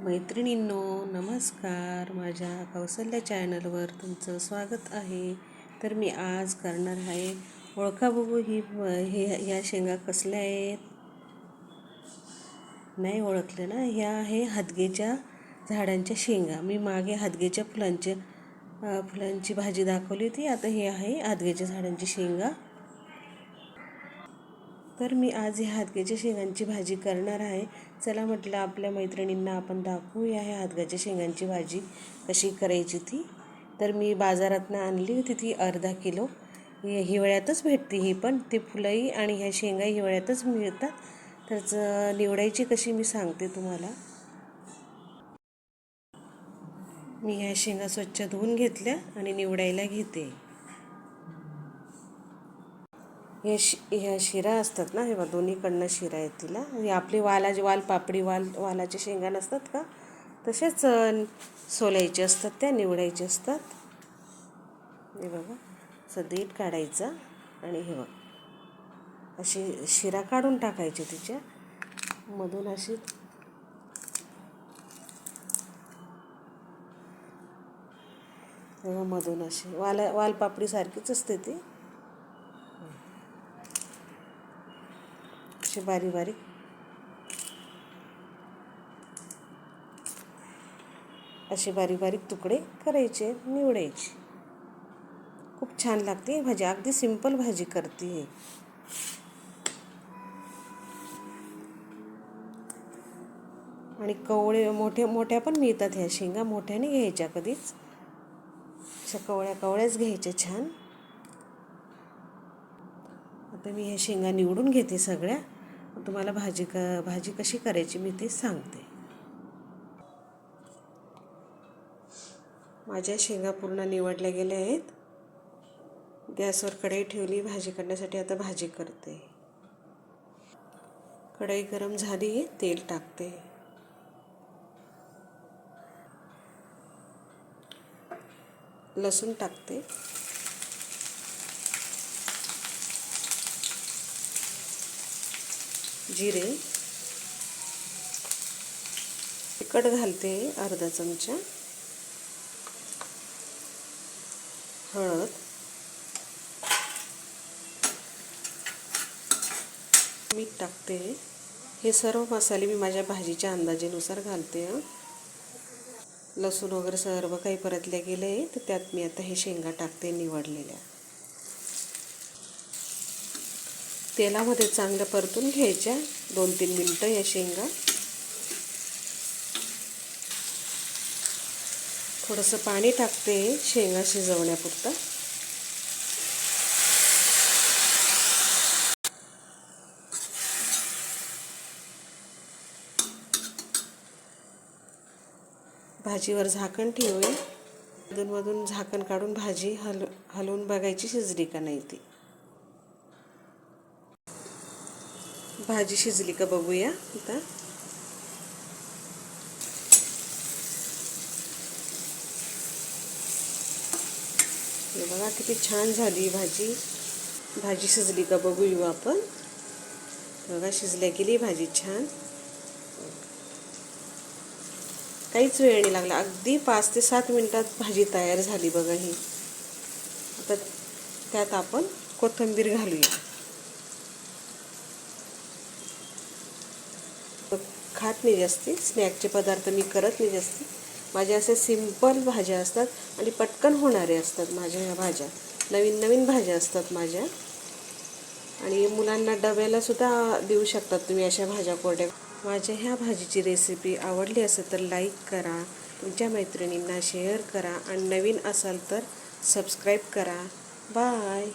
मैत्रिणींनो नमस्कार. माझ्या कौशल्य चॅनलवर तुमचं स्वागत आहे. तर मी आज करणार आहे ओळखा बघू ही हे ह्या शेंगा कसल्या आहेत? नाही ओळखले ना? ह्या आहे हादगेच्या झाडांच्या शेंगा. मी मागे हादगेच्या फुलांच्या फुलांची भाजी दाखवली होती. आता हे आहे हादगेच्या झाडांची शेंगा. तर मी आज ह्या हादग्याच्या शेंगांची भाजी करणार आहे. चला म्हटलं आपल्या मैत्रिणींना आपण दाखवूया ह्या हादग्याच्या शेंगांची भाजी कशी करायची ती. तर मी बाजारातनं आणली होती ती अर्धा किलो. हिवाळ्यातच भेटते ही पण. ती फुलंही आणि ह्या शेंगा हिवाळ्यातच मिळतात. तर निवडायची कशी मी सांगते तुम्हाला. मी ह्या शेंगा स्वच्छ धुवून घेतल्या आणि निवडायला घेते. हे शि ह्या शिरा असतात ना हे बघ दोन्हीकडनं शिरा आहेत तिला. ही आपली वालाची वाल पापडी वाल वालाच्या शेंगा नसतात का? तसेच सोलायचे असतात त्या निवडायचे असतात. हे बघा असं देठ काढायचा आणि हे बघ. अशी शिरा काढून टाकायची तिच्या. मधून अशी हे मधून अशी. वाला वालपापडीसारखीच असते ती. असे बारीक बारीक. असे बारीक बारीक तुकडे करायचे निवडायचे. खूप छान लागते ही भाजी. अगदी सिंपल भाजी करते आहे आणि कवळे मोठे मोठ्या पण मिळतात ह्या शेंगा. मोठ्याने घ्यायच्या कधीच. अशा कवळ्या कवळ्याच घ्यायच्या छान. आता मी ह्या शेंगा निवडून घेते सगळ्या. तुम्हाला भाजी क भाजी कशी करायची मी ते सांगते. माझ्या शेंगा पूर्ण निवडल्या गेल्या आहेत. गॅसवर कढई ठेवली भाजी करण्यासाठी आता भाजी करते. कढई गरम झाली तेल टाकते. लसूण टाकते. जिरे. तिखट घालते अर्धा चमचा. हळद. मीठ टाकते. हे सर्व मसाले मी माझ्या भाजीच्या अंदाजेनुसार घालते लसूण वगैरे सर्व काही परतल्या गेलं आहे तर त्यात मी आता हे शेंगा टाकते निवडलेल्या. तेलामध्ये चांगलं परतून घ्यायच्या. दोन तीन मिनटं या शेंगा. थोडंसं पाणी टाकते शेंगा शिजवण्यापुरतं. भाजीवर झाकण ठेवून अधूनमधून झाकण काढून भाजी हल हलवून बघायची शिजली का नाही ती. भाजी शिजली का बघूया आता. बघा किती छान झाली भाजी. भाजी शिजली का बघू आपण. बघा शिजल्या गेली भाजी छान. काहीच वेळ नाही लागला अगदी पाच ते सात मिनिटात भाजी तयार झाली बघा ही. आता त्यात आपण कोथिंबीर घालूया. खात नाही जास्ती. स्नॅकचे पदार्थ मी करत नाही जास्ती. माझ्या असे सिंपल भाज्या असतात आणि पटकन होणारे असतात माझ्या ह्या भाज्या. नवीन नवीन भाज्या असतात माझ्या. आणि मुलांना डब्याला सुद्धा देऊ शकतात तुम्ही अशा भाज्या कोरड्या. माझ्या ह्या भाजीची रेसिपी आवडली असेल तर लाईक करा. तुमच्या मैत्रिणींना शेअर करा. आणि नवीन असाल तर सबस्क्राईब करा. बाय